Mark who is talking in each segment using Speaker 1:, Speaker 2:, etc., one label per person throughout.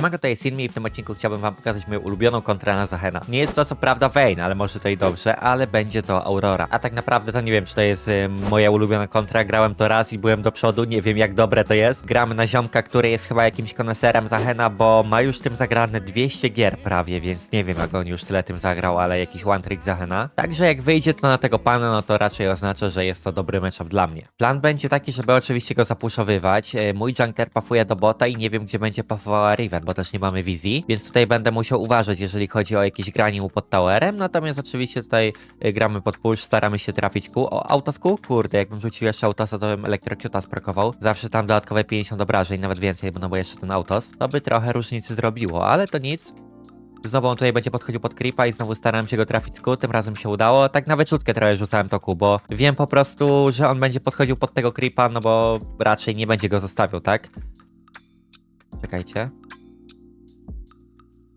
Speaker 1: Siemanko, to jest Silmi i w tym odcinku chciałbym wam pokazać moją ulubioną kontrę na Zachena. Nie jest to co prawda Vayne, ale może to i dobrze, ale będzie to Aurora. A tak naprawdę to nie wiem, czy to jest y, moja ulubiona kontra, grałem to raz i byłem do przodu, nie wiem jak dobre to jest. Gramy na ziomka, który jest chyba jakimś koneserem Zachena, bo ma już tym zagrane 200 gier prawie, więc nie wiem jak on już tyle tym zagrał, ale jakiś one trick Zachena. Także jak wyjdzie to na tego pana, no to raczej oznacza, że jest to dobry matchup dla mnie. Plan będzie taki, żeby oczywiście go zapuszowywać. E, Mój jungler pafuje do bota i nie wiem gdzie będzie pafowała Riven, bo też nie mamy wizji, więc tutaj będę musiał uważać, jeżeli chodzi o jakieś granie mu pod towerem, natomiast oczywiście tutaj e, gramy pod push, staramy się trafić ku. O, autos ku? Kurde, jakbym rzucił jeszcze autosa, to bym elektrocuta sprokował. Zawsze tam dodatkowe 50 obrażeń, nawet więcej, bo no bo jeszcze ten autos. To by trochę różnicy zrobiło, ale to nic. Znowu on tutaj będzie podchodził pod creepa i znowu starałem się go trafić z Q, tym razem się udało. Tak nawet czutkę trochę rzucałem to Q, bo wiem po prostu, że on będzie podchodził pod tego creepa, no bo raczej nie będzie go zostawiał, tak? Czekajcie.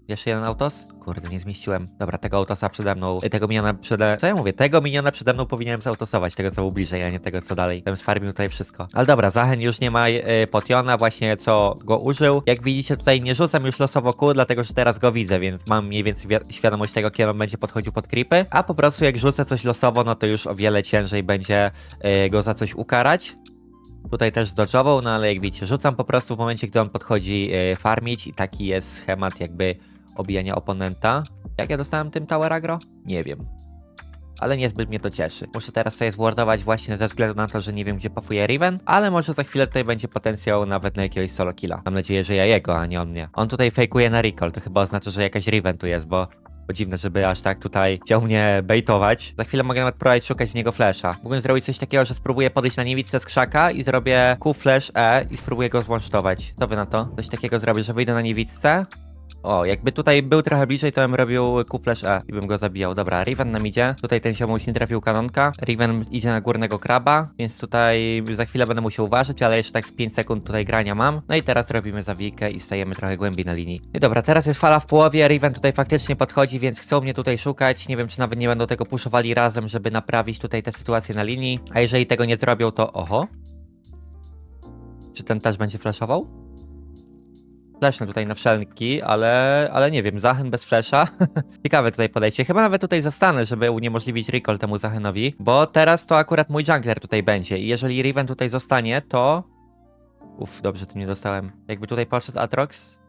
Speaker 1: Jeszcze jeden autos? Kurde, nie zmieściłem. Dobra, tego autosa przede mną, y, tego miniona przede... Co ja mówię? Tego miniona przede mną powinienem zautosować, tego co był bliżej, a nie tego co dalej. Ten sfarmił tutaj wszystko. Ale dobra, Zachen już nie ma y, potiona, właśnie co go użył. Jak widzicie tutaj nie rzucam już losowo Q, dlatego że teraz go widzę, więc mam mniej więcej wi- świadomość tego, kiedy on będzie podchodził pod creepy. A po prostu jak rzucę coś losowo, no to już o wiele ciężej będzie y, go za coś ukarać. Tutaj też zdodżował, no ale jak widzicie, rzucam po prostu w momencie, gdy on podchodzi e, farmić i taki jest schemat jakby obijania oponenta. Jak ja dostałem tym tower agro? Nie wiem. Ale niezbyt mnie to cieszy. Muszę teraz sobie zwardować właśnie ze względu na to, że nie wiem gdzie pafuje Riven, ale może za chwilę tutaj będzie potencjał nawet na jakiegoś solo killa. Mam nadzieję, że ja jego, a nie on mnie. On tutaj fejkuje na recall, to chyba oznacza, że jakaś Riven tu jest, bo bo dziwne, żeby aż tak tutaj chciał mnie baitować. Za chwilę mogę nawet próbować szukać w niego flasha. Mógłbym zrobić coś takiego, że spróbuję podejść na niewidce z krzaka i zrobię Q flash E i spróbuję go złącztować. Co wy na to? Coś takiego zrobię, że wyjdę na niewidce. O, jakby tutaj był trochę bliżej, to bym robił flash E i bym go zabijał. Dobra, Riven nam idzie. Tutaj ten ziomuś nie trafił kanonka. Riven idzie na górnego kraba, więc tutaj za chwilę będę musiał uważać, ale jeszcze tak z 5 sekund tutaj grania mam. No i teraz robimy zawijkę i stajemy trochę głębiej na linii. I dobra, teraz jest fala w połowie, Riven tutaj faktycznie podchodzi, więc chcą mnie tutaj szukać. Nie wiem, czy nawet nie będą tego puszowali razem, żeby naprawić tutaj tę sytuację na linii. A jeżeli tego nie zrobią, to oho. Czy ten też będzie flashował? Flashnę tutaj na wszelki, ale, ale nie wiem, Zachen bez flasha. Ciekawe tutaj podejście. Chyba nawet tutaj zostanę, żeby uniemożliwić recall temu Zachenowi, bo teraz to akurat mój jungler tutaj będzie i jeżeli Riven tutaj zostanie, to... Uff, dobrze, tym nie dostałem. Jakby tutaj poszedł Atrox,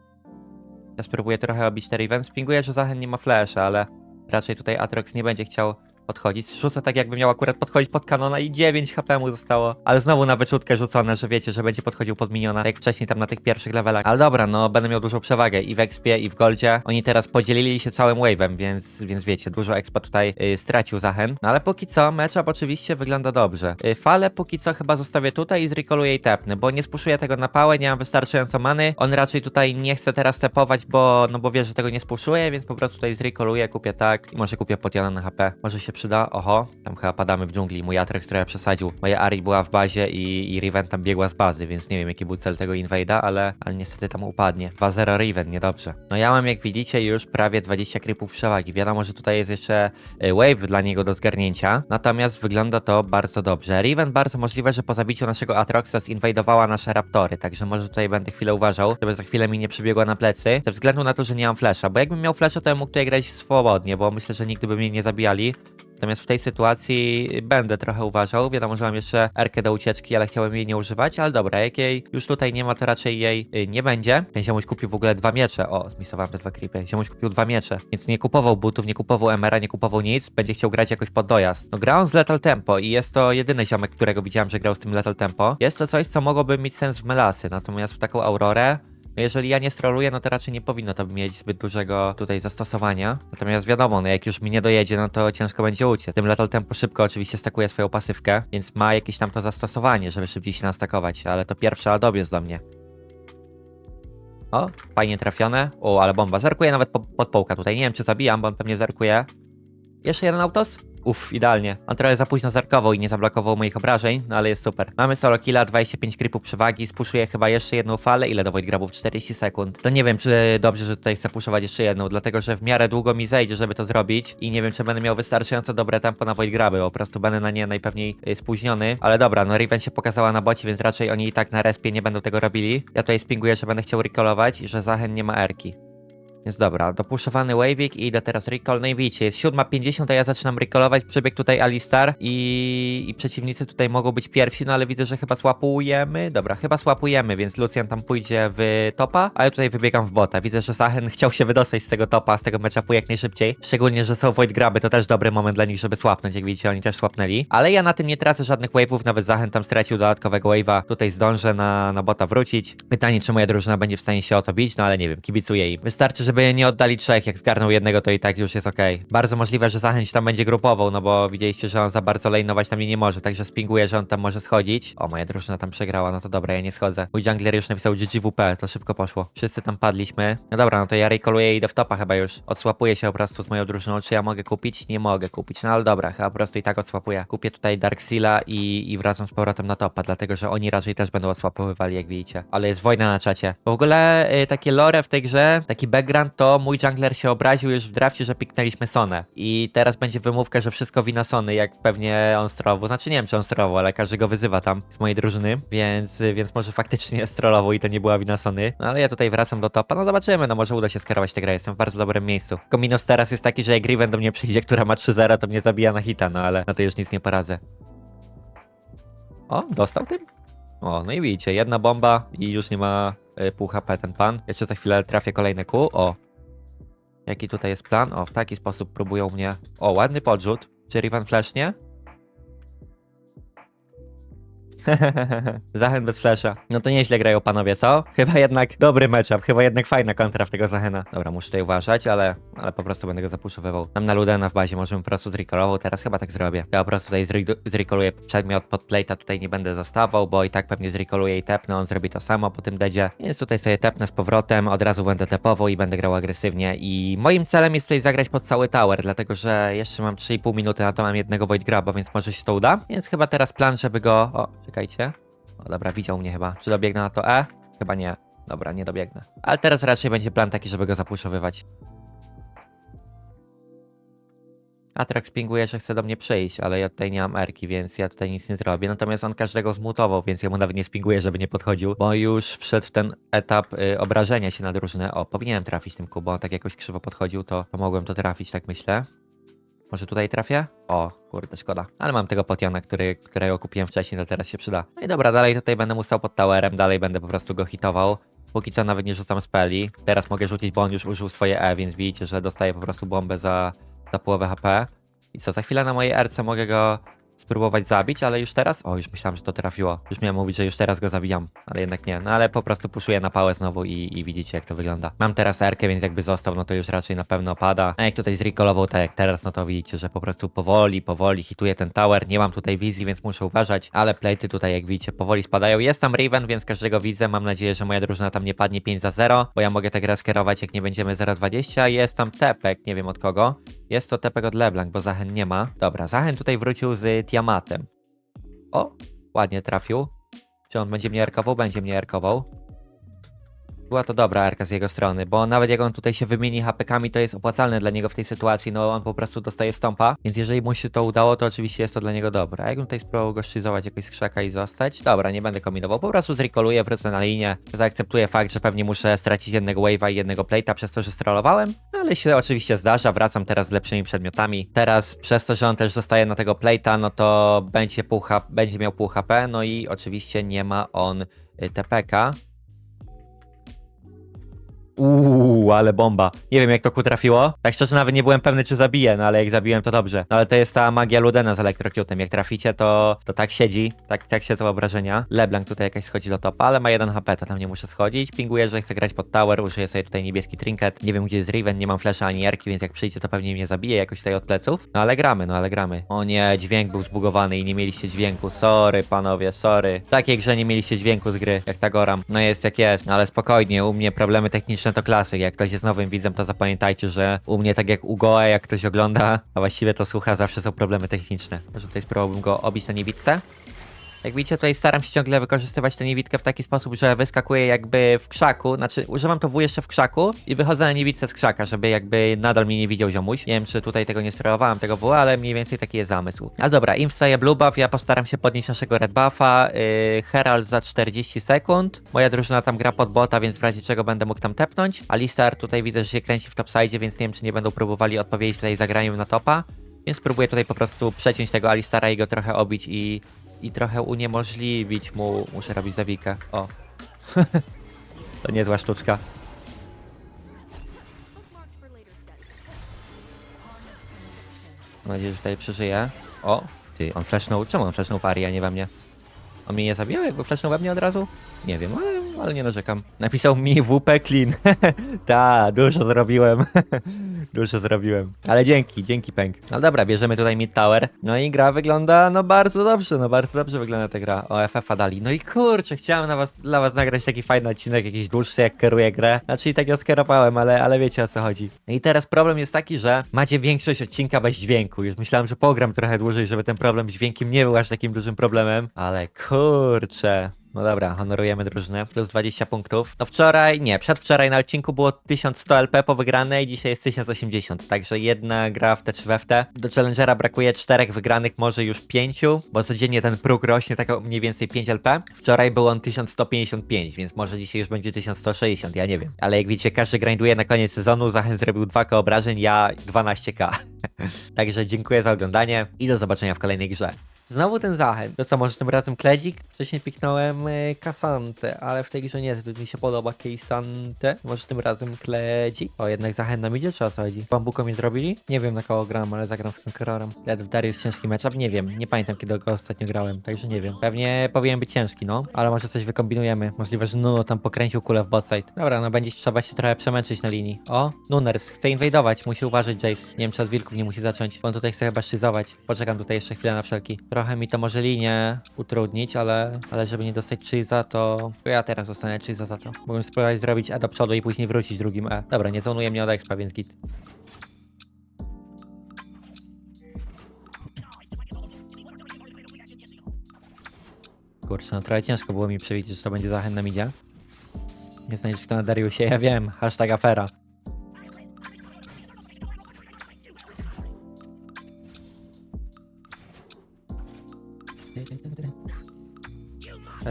Speaker 1: ja spróbuję trochę obić te Riven. Spinguję, że Zachen nie ma flasha, ale raczej tutaj Atrox nie będzie chciał podchodzić. Rzucę tak, jakby miał akurat podchodzić pod kanona i 9 HP mu zostało. Ale znowu na wyczutkę rzucone, że wiecie, że będzie podchodził pod miniona, tak jak wcześniej tam na tych pierwszych levelach. Ale dobra, no będę miał dużą przewagę i w expie, i w goldzie. Oni teraz podzielili się całym wave'em, więc, więc wiecie, dużo expa tutaj y, stracił Zachen. No ale póki co, matchup oczywiście wygląda dobrze. Y, falę póki co chyba zostawię tutaj i zrecoluję i tepnę, bo nie spuszuję tego na pałę, nie mam wystarczająco many. On raczej tutaj nie chce teraz tepować, bo, no bo wie, że tego nie spuszuję, więc po prostu tutaj zrecoluję, kupię tak i może kupię potiona na HP. Może się przyda. Oho, tam chyba padamy w dżungli. Mój Atrex trochę przesadził. Moja Ari była w bazie i, i Riven tam biegła z bazy, więc nie wiem jaki był cel tego invade'a, ale, ale niestety tam upadnie. 2-0 Riven, niedobrze. No ja mam jak widzicie już prawie 20 creepów przewagi. Wiadomo, że tutaj jest jeszcze e, wave dla niego do zgarnięcia, natomiast wygląda to bardzo dobrze. Riven bardzo możliwe, że po zabiciu naszego Atroxa zinwajdowała nasze Raptory, także może tutaj będę chwilę uważał, żeby za chwilę mi nie przybiegła na plecy, ze względu na to, że nie mam flasha, bo jakbym miał flasha, to ja mógł tutaj grać swobodnie, bo myślę, że nigdy by mnie nie zabijali. Natomiast w tej sytuacji będę trochę uważał. Wiadomo, że mam jeszcze erkę do ucieczki, ale chciałem jej nie używać. Ale dobra, jak jej już tutaj nie ma, to raczej jej y, nie będzie. Ten ziomuś kupił w ogóle dwa miecze. O, zmisowałem te dwa creepy. Ziomuś kupił dwa miecze, więc nie kupował butów, nie kupował emera, nie kupował nic. Będzie chciał grać jakoś pod dojazd. No gra on z Lethal Tempo i jest to jedyny ziomek, którego widziałem, że grał z tym Lethal Tempo. Jest to coś, co mogłoby mieć sens w melasy, natomiast w taką Aurorę jeżeli ja nie stroluję, no to raczej nie powinno to mieć zbyt dużego tutaj zastosowania. Natomiast wiadomo, no jak już mi nie dojedzie, no to ciężko będzie uciec. Tym Lethal Tempo szybko oczywiście stakuje swoją pasywkę, więc ma jakieś tam to zastosowanie, żeby szybciej się nastakować, ale to pierwsze Adobe jest do mnie. O, fajnie trafione. O, ale bomba. Zerkuje nawet po, pod połka tutaj. Nie wiem, czy zabijam, bo on pewnie zerkuje. Jeszcze jeden autos? Uff, idealnie. On trochę za późno zarkował i nie zablokował moich obrażeń, no ale jest super. Mamy solo killa, 25 creepów przewagi, spuszuję chyba jeszcze jedną falę. Ile do Void Grabów? 40 sekund. To nie wiem, czy dobrze, że tutaj chcę puszować jeszcze jedną, dlatego że w miarę długo mi zejdzie, żeby to zrobić i nie wiem, czy będę miał wystarczająco dobre tempo na Void Graby, po prostu będę na nie najpewniej y, spóźniony. Ale dobra, no Riven się pokazała na bocie, więc raczej oni i tak na respie nie będą tego robili. Ja tutaj spinguję, że będę chciał recallować i że Zachen nie ma erki. Więc dobra, dopuszczowany Wavik i idę teraz recall. No i widzicie, jest 7.50, a ja zaczynam recallować, przebieg tutaj Alistar i, i przeciwnicy tutaj mogą być pierwsi, no ale widzę, że chyba słapujemy. Dobra, chyba słapujemy, więc Lucian tam pójdzie w topa, a ja tutaj wybiegam w bota. Widzę, że Sachen chciał się wydostać z tego topa, z tego matchupu jak najszybciej. Szczególnie, że są Void Graby, to też dobry moment dla nich, żeby słapnąć, jak widzicie, oni też słapnęli. Ale ja na tym nie tracę żadnych wave'ów, nawet Zachen tam stracił dodatkowego wave'a. Tutaj zdążę na, na bota wrócić. Pytanie, czy moja drużyna będzie w stanie się o to bić, no ale nie wiem, kibicuję im. Wystarczy, żeby nie oddali trzech, jak zgarnął jednego, to i tak już jest okej. Bardzo możliwe, że się tam będzie grupował, no bo widzieliście, że on za bardzo lejnować na mnie nie może, także spinguję, że on tam może schodzić. O, moja drużyna tam przegrała, no to dobra, ja nie schodzę. Mój jungler już napisał GGWP, to szybko poszło. Wszyscy tam padliśmy. No dobra, no to ja recalluję i w topa chyba już. Odsłapuję się po prostu z moją drużyną, czy ja mogę kupić? Nie mogę kupić, no ale dobra, chyba po prostu i tak odsłapuję. Kupię tutaj Darkseala i, i wracam z powrotem na topa, dlatego że oni raczej też będą odsłapowywali, jak widzicie. Ale jest wojna na czacie. W ogóle y, takie lore w tej grze, taki background, to mój jungler się obraził już w drafcie, że piknęliśmy Sonę. I teraz będzie wymówka, że wszystko wina Sony, jak pewnie on strowował. Znaczy nie wiem, czy on strowował, ale każdy go wyzywa tam z mojej drużyny, więc, więc może faktycznie strollował i to nie była wina Sony. No ale ja tutaj wracam do topa, no zobaczymy, no może uda się skierować tę grę, jestem w bardzo dobrym miejscu. Tylko teraz jest taki, że jak Riven do mnie przyjdzie, która ma 3-0, to mnie zabija na hita, no ale na to już nic nie poradzę. O, dostał tym? O, no i widzicie, jedna bomba i już nie ma y, pół HP ten pan. Jeszcze za chwilę trafię kolejne Q. O. Jaki tutaj jest plan? O, w taki sposób próbują mnie... O, ładny podrzut. Czy Riven flashnie? Zachen bez flasha. No to nieźle grają panowie, co? Chyba jednak dobry matchup, chyba jednak fajna kontra w tego Zachena. Dobra, muszę tutaj uważać, ale, ale po prostu będę go zapuszowywał. Tam na Ludena w bazie możemy po prostu zrecallował, teraz chyba tak zrobię. Ja po prostu tutaj zre- zrecalluję przedmiot pod plate'a, tutaj nie będę zastawał, bo i tak pewnie zrecalluję i tepnę, on zrobi to samo po tym dedzie. Więc tutaj sobie tepnę z powrotem, od razu będę tepował i będę grał agresywnie i moim celem jest tutaj zagrać pod cały tower, dlatego że jeszcze mam 3,5 minuty na to, mam jednego Void Graba, więc może się to uda. Więc chyba teraz plan, żeby go... O, czekajcie. O, dobra, widział mnie chyba. Czy dobiegnę na to E? Chyba nie. Dobra, nie dobiegnę. Ale teraz raczej będzie plan taki, żeby go zapuszowywać. Atrax pinguje, że chce do mnie przyjść, ale ja tutaj nie mam erki, więc ja tutaj nic nie zrobię. Natomiast on każdego zmutował, więc ja mu nawet nie spinguję, żeby nie podchodził, bo już wszedł w ten etap y, obrażenia się na drużynę. O, powinienem trafić tym kubą, tak jakoś krzywo podchodził, to, to mogłem to trafić, tak myślę. Może tutaj trafię? O, kurde, szkoda. Ale mam tego potiona, który, którego kupiłem wcześniej, to teraz się przyda. No i dobra, dalej tutaj będę mu stał pod towerem, dalej będę po prostu go hitował. Póki co nawet nie rzucam speli. Teraz mogę rzucić, bo on już użył swoje E, więc widzicie, że dostaję po prostu bombę za, za połowę HP. I co, za chwilę na mojej RC mogę go spróbować zabić, ale już teraz? O, już myślałem, że to trafiło. Już miałem mówić, że już teraz go zabijam, ale jednak nie. No ale po prostu puszuję na pałę znowu i, i widzicie, jak to wygląda. Mam teraz erkę, więc jakby został, no to już raczej na pewno pada. A jak tutaj zrecallował, tak jak teraz, no to widzicie, że po prostu powoli, powoli hituje ten tower. Nie mam tutaj wizji, więc muszę uważać, ale plejty tutaj, jak widzicie, powoli spadają. Jest tam Riven, więc każdego widzę. Mam nadzieję, że moja drużyna tam nie padnie 5 za 0, bo ja mogę tę grę skierować, jak nie będziemy 0,20. Jest tam Tepek, nie wiem od kogo. Jest to Tepek od LeBlanc, bo Zachen nie ma. Dobra, Zachen tutaj wrócił z Tiamatem. O, ładnie trafił. Czy on będzie mnie? Będzie mnie. Była to dobra erka z jego strony, bo nawet jak on tutaj się wymieni HP-kami, to jest opłacalne dla niego w tej sytuacji, no on po prostu dostaje stompa, więc jeżeli mu się to udało, to oczywiście jest to dla niego dobre. A jakbym tutaj spróbował go szczyzować jakoś z krzaka i zostać? Dobra, nie będę kombinował, po prostu zrekoluję, wrócę na linię, zaakceptuję fakt, że pewnie muszę stracić jednego wave'a i jednego plate'a przez to, że strollowałem, ale się oczywiście zdarza, wracam teraz z lepszymi przedmiotami. Teraz przez to, że on też zostaje na tego plate'a, no to będzie, pół będzie miał pół HP, no i oczywiście nie ma on y, TPK, Uuu, ale bomba. Nie wiem jak to ku trafiło. Tak szczerze nawet nie byłem pewny czy zabiję, no ale jak zabiłem to dobrze. No ale to jest ta magia Ludena z elektrocutem. Jak traficie to, to tak siedzi, tak, tak siedzą obrażenia. Leblanc tutaj jakaś schodzi do topa, ale ma 1 HP, to tam nie muszę schodzić. Pinguję, że chcę grać pod tower, użyję sobie tutaj niebieski trinket. Nie wiem gdzie jest Riven, nie mam flasha ani jarki, więc jak przyjdzie to pewnie mnie zabije jakoś tutaj od pleców. No ale gramy, no ale gramy. O nie, dźwięk był zbugowany i nie mieliście dźwięku. Sorry panowie, sorry. W takiej grze nie mieliście dźwięku z gry, jak Tagoram. No jest jak jest, no ale spokojnie, u mnie problemy techniczne to klasyk. Jak ktoś jest nowym widzem, to zapamiętajcie, że u mnie tak jak u Goe, jak ktoś ogląda, a właściwie to słucha, zawsze są problemy techniczne. Może tutaj spróbowałbym go obić na niewidce. Jak widzicie, tutaj staram się ciągle wykorzystywać tę niewidkę w taki sposób, że wyskakuję jakby w krzaku, znaczy używam to W jeszcze w krzaku i wychodzę na niewidce z krzaka, żeby jakby nadal mnie nie widział ziomuś. Nie wiem, czy tutaj tego nie sterowałem, tego W, ale mniej więcej taki jest zamysł. Ale dobra, im wstaje blue buff, ja postaram się podnieść naszego red buffa, yy, Herald za 40 sekund. Moja drużyna tam gra pod bota, więc w razie czego będę mógł tam tepnąć. Alistar tutaj widzę, że się kręci w topside, więc nie wiem, czy nie będą próbowali odpowiedzieć tutaj zagraniem na topa. Więc spróbuję tutaj po prostu przeciąć tego Alistara i go trochę obić i i trochę uniemożliwić mu. Muszę robić zawikę. O. to niezła sztuczka. Mam nadzieję, że tutaj przeżyje. O, ty, on flashnął. Czemu on flashnął w Ari, a nie we mnie? On mnie nie zabijał, jakby flashnął we mnie od razu? Nie wiem, ale, ale nie narzekam. Napisał mi WP clean. Ta, dużo zrobiłem. dużo zrobiłem. Ale dzięki, dzięki Pęk. No dobra, bierzemy tutaj mid tower. No i gra wygląda, no bardzo dobrze, no bardzo dobrze wygląda ta gra. O, FF-a dali. No i kurczę, chciałem na was, dla was nagrać taki fajny odcinek, jakiś dłuższy, jak kieruję grę. Znaczy i tak ją skierowałem, ale, ale wiecie o co chodzi. No i teraz problem jest taki, że macie większość odcinka bez dźwięku. Już myślałem, że pogram trochę dłużej, żeby ten problem z dźwiękiem nie był aż takim dużym problemem. Ale kurczę. No dobra, honorujemy drużynę. Plus 20 punktów. No wczoraj, nie, przedwczoraj na odcinku było 1100 LP po wygranej, dzisiaj jest 1080. Także jedna gra w te czy we w te. Do Challengera brakuje czterech wygranych, może już pięciu, bo codziennie ten próg rośnie tak o mniej więcej 5 LP. Wczoraj był on 1155, więc może dzisiaj już będzie 1160, ja nie wiem. Ale jak widzicie, każdy grinduje na koniec sezonu. Zachęt zrobił 2k obrażeń, ja 12k. Także dziękuję za oglądanie i do zobaczenia w kolejnej grze. Znowu ten zachęt. To co, może tym razem kledzik? Wcześniej piknąłem y, Kasantę, ale w tej grze nie, zbyt mi się podoba Kasantę. Może tym razem kledzik? O, jednak zachęt nam idzie, czy o co chodzi? Bambuko mi zrobili? Nie wiem na kogo gram, ale zagram z Conquerorem. Led w Darius ciężki matchup? Nie wiem, nie pamiętam kiedy go ostatnio grałem, także nie wiem. Pewnie powinien być ciężki, no, ale może coś wykombinujemy. Możliwe, że Nuno tam pokręcił kulę w bot side. Dobra, no będzie trzeba się trochę przemęczyć na linii. O, Nuners, chce inwadować, musi uważać Jace. Nie wiem, czy od wilków nie musi zacząć, bo on tutaj chce chyba szyzować. Poczekam tutaj jeszcze chwilę na wszelki. Trochę mi to może linię utrudnić, ale, ale żeby nie dostać cheese'a, to ja teraz dostanę cheese'a za to. Mogłem spróbować zrobić E do przodu i później wrócić drugim E. Dobra, nie zonuje mnie od expa, więc git. Kurczę, no trochę ciężko było mi przewidzieć, że to będzie zachęt na midzie. Nie znajdziesz kto na Dariusie, ja wiem, hashtag afera.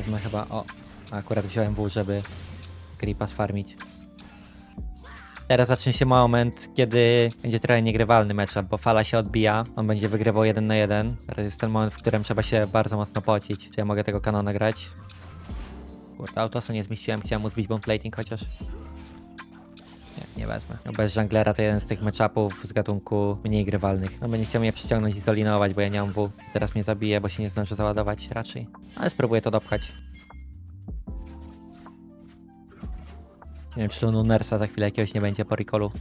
Speaker 1: Wezmę chyba, o, akurat wziąłem W, żeby Gripa sfarmić. Teraz zacznie się moment, kiedy będzie trochę niegrywalny matchup, bo fala się odbija, on będzie wygrywał 1 na 1. Teraz jest ten moment, w którym trzeba się bardzo mocno pocić. Czy ja mogę tego kanona grać? Kurde, autosa nie zmieściłem, chciałem mu zbić bomb plating chociaż. Nie, nie wezmę. No bez żanglera to jeden z tych matchupów z gatunku mniej grywalnych. No będzie chciał mnie przyciągnąć i zolinować, bo ja nie mam W. Teraz mnie zabije, bo się nie zdąży załadować raczej. Ale spróbuję to dopchać. Nie wiem, czy Lunu Nersa za chwilę jakiegoś nie będzie po recallu.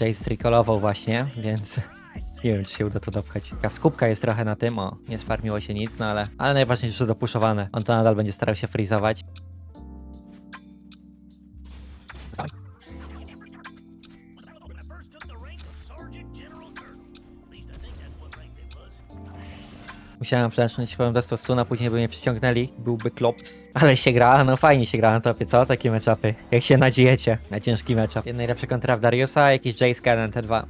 Speaker 1: Jace recallował właśnie, więc nie wiem, czy się uda to dopchać. Ta skupka jest trochę na tym, o, nie sfarmiło się nic, no ale, ale najważniejsze, że dopuszowane. On to nadal będzie starał się frizować. Musiałem flashnąć, powiem, dostał stuna, później by mnie przyciągnęli. Byłby klops. Ale się gra, no fajnie się gra na topie, co? Takie meczapy. Jak się nadziejecie na ciężki meczap. Najlepszy kontra w Dariusa, jakiś Jace 1 T2.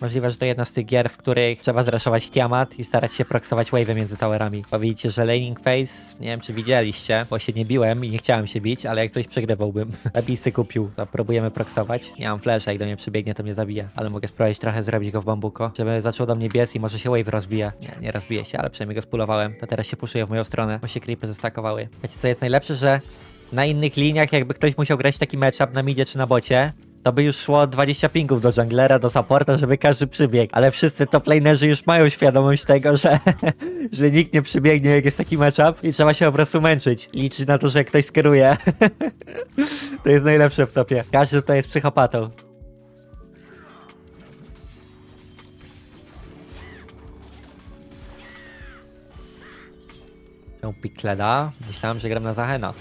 Speaker 1: Możliwe, że to jedna z tych gier, w których trzeba zraszować Tiamat i starać się proksować wave między towerami. Bo widzicie, że laning phase, nie wiem czy widzieliście, bo się nie biłem i nie chciałem się bić, ale jak coś przegrywałbym. Lepisy kupił, to próbujemy proksować. Nie mam flasha, jak do mnie przybiegnie, to mnie zabije. Ale mogę spróbować trochę zrobić go w bambuko, żeby zaczął do mnie biec i może się wave rozbije. Nie, nie rozbije się, ale przynajmniej go spulowałem. To teraz się puszuje w moją stronę, bo się creepy zestakowały. Wiecie co jest najlepsze, że na innych liniach, jakby ktoś musiał grać taki matchup na midzie czy na bocie, to by już szło 20 pingów do junglera, do supporta, żeby każdy przybiegł. Ale wszyscy top lanerzy już mają świadomość tego, że, że nikt nie przybiegnie, jak jest taki matchup i trzeba się po prostu męczyć. Liczyć na to, że ktoś skieruje. to jest najlepsze w topie. Każdy tutaj jest psychopatą. Pikleda. Myślałem, że gram na Zachena.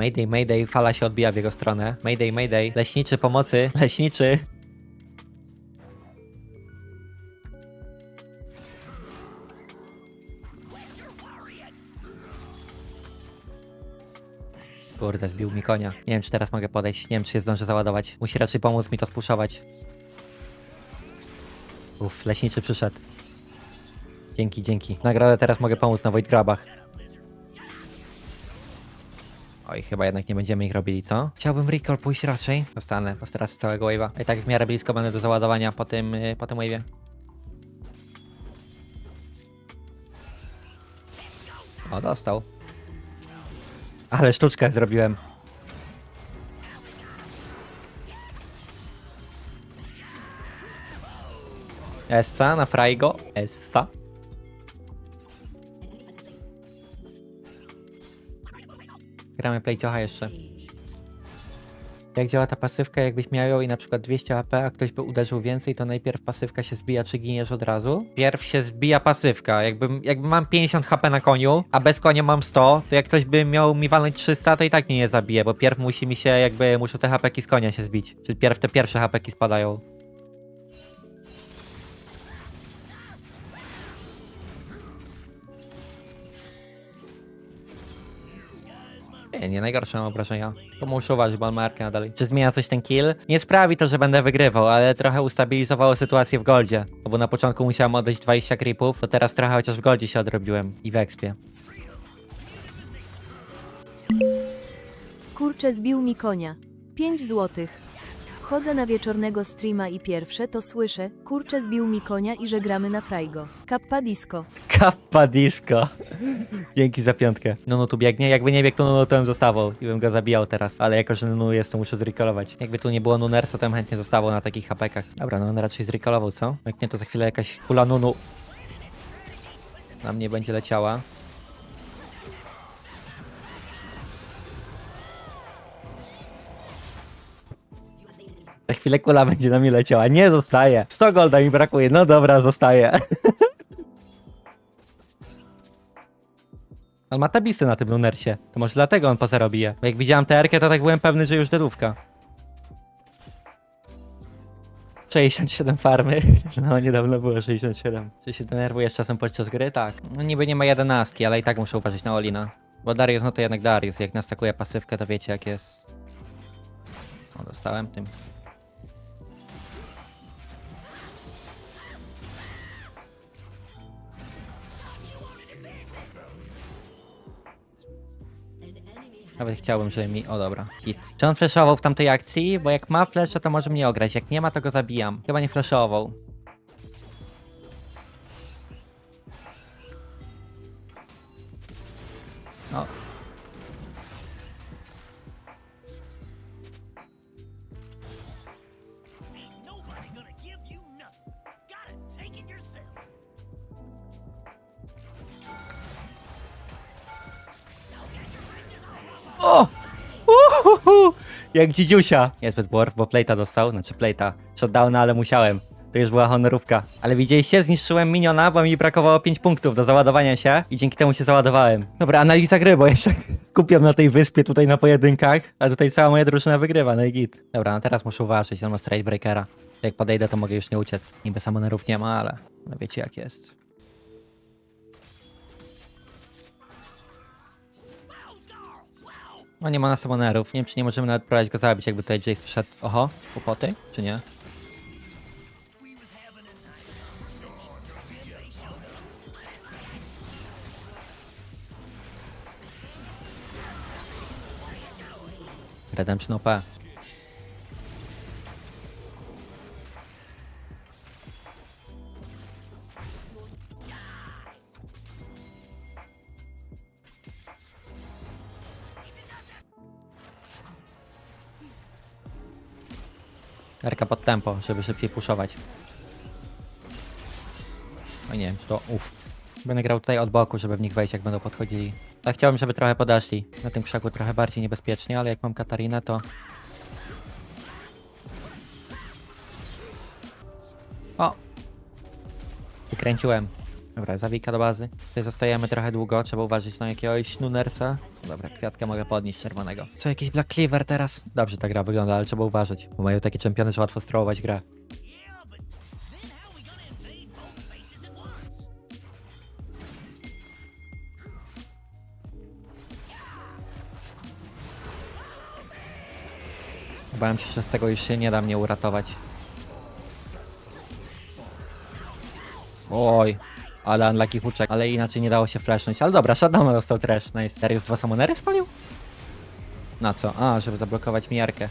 Speaker 1: Mayday, Mayday, fala się odbija w jego stronę. Mayday, Mayday, leśniczy pomocy, leśniczy. Kurde, zbił mi konia. Nie wiem, czy teraz mogę podejść. Nie wiem, czy się zdążę załadować. Musi raczej pomóc mi to spuszować. Uff, leśniczy przyszedł. Dzięki, dzięki. Nagrodę teraz mogę pomóc na Voidgrabach. Oj, chyba jednak nie będziemy ich robili, co? Chciałbym recall pójść raczej. Dostanę, postarać całego wave'a. I tak w miarę blisko będę do załadowania po tym, yy, po tym wave'ie. O, dostał. Ale sztuczkę zrobiłem. Essa na Fraigo. Essa. Gramy playciocha jeszcze. Jak działa ta pasywka, jakbyś miał ją i na przykład 200 AP, a ktoś by uderzył więcej, to najpierw pasywka się zbija, czy giniesz od razu? Pierw się zbija pasywka. Jakbym, jakby mam 50 HP na koniu, a bez konia mam 100, to jak ktoś by miał mi walnąć 300, to i tak mnie nie zabije, bo pierw musi mi się jakby, muszą te HP z konia się zbić. Czyli pierw te pierwsze HP spadają. Nie, nie najgorsze mam obrażenia. To muszę uważać, bo on ma arkę nadal. Czy zmienia coś ten kill? Nie sprawi to, że będę wygrywał, ale trochę ustabilizowało sytuację w goldzie. No bo na początku musiałem odejść 20 creepów, to teraz trochę chociaż w goldzie się odrobiłem. I w expie.
Speaker 2: Kurczę, zbił mi konia. 5 złotych. Wchodzę na wieczornego streama i pierwsze to słyszę, kurczę zbił mi konia i że gramy na frajgo. Kappa disco.
Speaker 1: Kappa disco. Dzięki za piątkę. Nunu tu biegnie. Jakby nie biegł, to Nunu to bym zostawał i bym go zabijał teraz. Ale jako, że Nunu jest, to muszę zrecallować. Jakby tu nie było Nunersa, to bym chętnie zostawał na takich hapekach. Dobra, no on raczej zrecallował, co? Jak nie, to za chwilę jakaś kula Nunu na mnie będzie leciała. Za chwilę kula będzie na mnie leciała. Nie zostaje. 100 golda mi brakuje. No dobra, zostaje. On ma tabisy na tym lunersie. To może dlatego on pozarobije. Bo jak widziałem erkę, to tak byłem pewny, że już dedówka. 67 farmy. No niedawno było 67. Czy się denerwujesz czasem podczas gry? Tak. No niby nie ma jedenastki, ale i tak muszę uważać na Olina. Bo Darius, no to jednak Darius. Jak nastakuje pasywkę, to wiecie jak jest. O, dostałem tym. Nawet chciałbym, żeby mi... O dobra, hit. Czy on flashował w tamtej akcji? Bo jak ma flasha, to może mnie ograć. Jak nie ma, to go zabijam. Chyba nie flashował. O. Jak dzidziusia. Niezbyt borf, bo plate'a dostał. Znaczy plate'a. Shutdowna, ale musiałem. To już była honorówka. Ale widzieliście? Zniszczyłem miniona, bo mi brakowało 5 punktów do załadowania się i dzięki temu się załadowałem. Dobra, analiza gry, bo jeszcze skupiam na tej wyspie tutaj na pojedynkach, a tutaj cała moja drużyna wygrywa, no i git. Dobra, no teraz muszę uważać, on ma straight breakera. Jak podejdę, to mogę już nie uciec. Niby samonerów nie ma, ale no wiecie jak jest. No nie ma na samonerów. Nie wiem, czy nie możemy nawet próbować go zabić, jakby tutaj Jace przyszedł. Oho, kłopoty, czy nie? Redemption OP. Erka pod tempo, żeby szybciej puszować. Oj nie wiem, czy to... Uff. Będę grał tutaj od boku, żeby w nich wejść, jak będą podchodzili. Tak chciałbym, żeby trochę podeszli. Na tym krzaku trochę bardziej niebezpiecznie, ale jak mam Katarinę, to... O! Wykręciłem. Dobra, zawika do bazy. Tutaj zostajemy trochę długo, trzeba uważać na jakiegoś Nunersa. Dobra, kwiatkę mogę podnieść czerwonego. Co, jakiś Black Cleaver teraz? Dobrze ta gra wygląda, ale trzeba uważać. Bo mają takie czempiony, że łatwo strołować grę. Bałem się, że z tego już się nie da mnie uratować. Oj, ale unlucky huczek, ale inaczej nie dało się flashnąć. Ale dobra, shutdown dostał trash. Nice. Serius dwa samonery spalił? Na co? A, żeby zablokować mijarkę.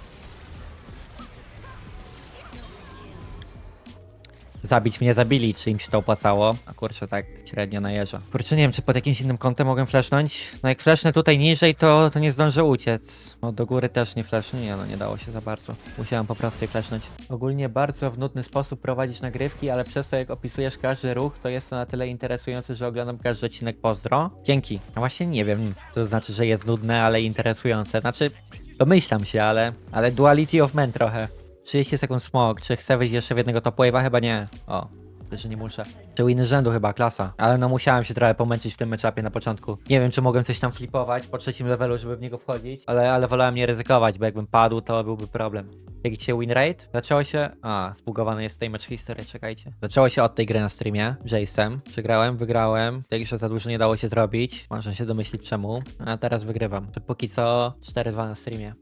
Speaker 1: Zabić mnie zabili, czy im się to opłacało? A kurczę, tak średnio najeżdża. Kurczę, nie wiem, czy pod jakimś innym kątem mogłem flashnąć? No jak flashnę tutaj niżej, to, to nie zdążę uciec. No do góry też nie flashnę, nie no, nie dało się za bardzo. Musiałem po prostu je flashnąć. Ogólnie bardzo w nudny sposób prowadzić nagrywki, ale przez to jak opisujesz każdy ruch, to jest to na tyle interesujące, że oglądam każdy odcinek pozdro. Dzięki. A właśnie nie wiem, to znaczy, że jest nudne, ale interesujące. Znaczy, domyślam się, ale, ale duality of men trochę. 30 sekund smog. Czy chcę wyjść jeszcze w jednego top wave'a? Chyba nie. O, że nie muszę. Czy winy rzędu chyba, klasa. Ale no musiałem się trochę pomęczyć w tym meczapie na początku. Nie wiem, czy mogłem coś tam flipować po trzecim levelu, żeby w niego wchodzić, ale, ale wolałem nie ryzykować, bo jakbym padł, to byłby problem. Jak dzisiaj win rate? Zaczęło się... A, zbugowany jest tej mecz history, czekajcie. Zaczęło się od tej gry na streamie, Jace'em. Przegrałem, wygrałem. Jak jeszcze za dużo nie dało się zrobić. Można się domyślić czemu. A teraz wygrywam. Póki co 4-2 na streamie.